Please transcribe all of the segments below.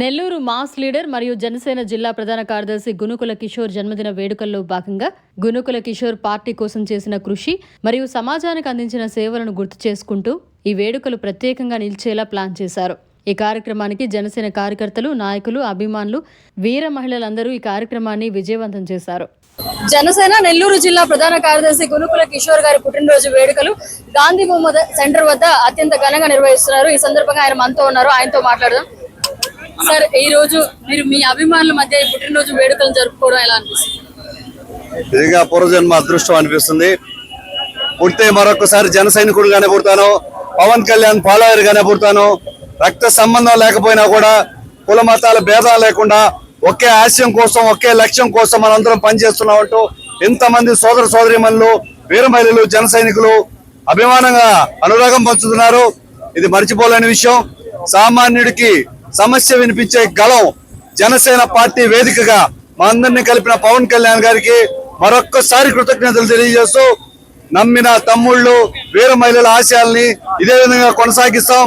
Nellore mass leader మరియు జనసేన జిల్లా ప్రధాన కార్యదర్శి గునుకుల కిషోర్ జన్మదిన వేడుకల్లో భాగంగా గునుకుల కిషోర్ పార్టీ కోసం చేసిన కృషి మరియు సమాజానికి అందించిన సేవలను గుర్తు చేసుకుంటూ ఈ వేడుకలు ప్రత్యేకంగా నిలిచేలా ప్లాన్ చేశారు. ఈ కార్యక్రమానికి జనసేన కార్యకర్తలు నాయకులు అభిమానులు వీర మహిళలందరూ ఈ కార్యక్రమాన్ని విజయవంతం చేశారు. జనసేన నెల్లూరు జిల్లా ప్రధాన కార్యదర్శి గునుకుల కిషోర్ గారి పుట్టినరోజు వేడుకలు గాంధీ బొమ్మ సెంటర్ వద్ద అత్యంత ఘనంగా నిర్వహిస్తున్నారు. ఈ సందర్భంగా ఆయన మనతో ఉన్నారు. ఆయనతో మాట్లాడదాం. సార్ ఈ రోజు మీరు మీ అభిమానుల మధ్య పుట్టినరోజు వేడుకలు జరుపుకోవడం ఎలా అనిపిస్తుంది? నిజంగా పూర్వజన్మ అదృష్టం అనిపిస్తుంది. పుడితే మరొకసారి జన సైనికుడుగానే పుడతాను పవన్ కళ్యాణ్ ఫాలోవర్ గానే పుడతాను. రక్త సంబంధం లేకపోయినా కూడా కుల మతాల భేదాలు లేకుండా ఒకే ఆశయం కోసం ఒకే లక్ష్యం కోసం మనందరం పనిచేస్తున్నామంటూ ఇంతమంది సోదర సోదరిమణులు వీర వీరమహిళలు జన సైనికులు అభిమానంగా అనురాగం పంచుతున్నారు. ఇది మర్చిపోలేని విషయం. సామాన్యుడికి సమస్య వినిపించే గలం జనసేన పార్టీ వేదికగా మా అందరినీ కలిపిన పవన్ కళ్యాణ్ గారికి మరొక్కసారి కృతజ్ఞతలు తెలియజేస్తూ నమ్మిన తమ్ముళ్ళు వీర మహిళల ఆశయాల్ని ఇదే విధంగా కొనసాగిస్తాం.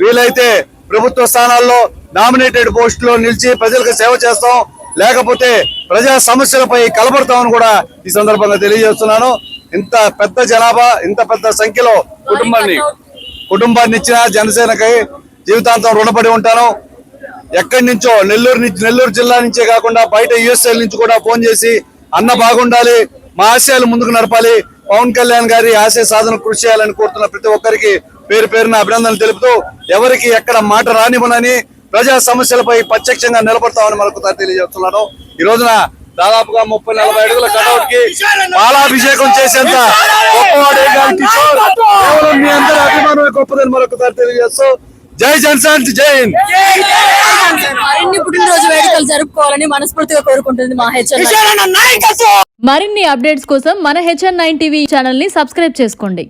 వీలైతే ప్రభుత్వ స్థానాల్లో నామినేటెడ్ పోస్టులో నిలిచి ప్రజలకు సేవ చేస్తాం. లేకపోతే ప్రజా సమస్యలపై కలబడతామని కూడా ఈ సందర్భంగా తెలియజేస్తున్నాను. ఇంత పెద్ద జనాభా ఇంత పెద్ద సంఖ్యలో కుటుంబాన్ని కుటుంబాన్ని ఇచ్చిన జనసేనకై జీవితాంతం రుణపడి ఉంటాను. ఎక్కడి నుంచో నెల్లూరు నుంచి నెల్లూరు జిల్లా నుంచే కాకుండా బయట యుఎస్ఏ నుంచి కూడా ఫోన్ చేసి అన్న బాగుండాలి మా ఆశయాలు ముందుకు నడపాలి. పవన్ కళ్యాణ్ గారి ఆశయ సాధన కృషి చేయాలని కోరుతున్న ప్రతి ఒక్కరికి పేరు పేరున అభినందనలు తెలుపుతూ ఎవరికి ఎక్కడ మాట రానివ్వనని ప్రజా సమస్యలపై ప్రత్యక్షంగా నిలబడతామని మరొకసారి తెలియజేస్తున్నాను. ఈ రోజున దాదాపుగా ముప్పై నలభై అడుగుల కటౌట్కి బాలాభిషేకం చేసేంత గొప్పవాడే గారి కిషోర్ కేవలం మీ అందరి అభిమానమే గొప్పదని మరొకసారి తెలియజేస్తూ జై జనసేన జై హింద్. మరిన్ని పుట్టినరోజు వేడుకలు జరుపుకోవాలని మనస్ఫూర్తిగా కోరుకుంటుంది మా హెచ్ఎల్ మరిన్ని అప్డేట్స్ కోసం మన హెచ్ఎన్ నైన్ టీవీ ఛానల్ని సబ్స్క్రైబ్ చేసుకోండి.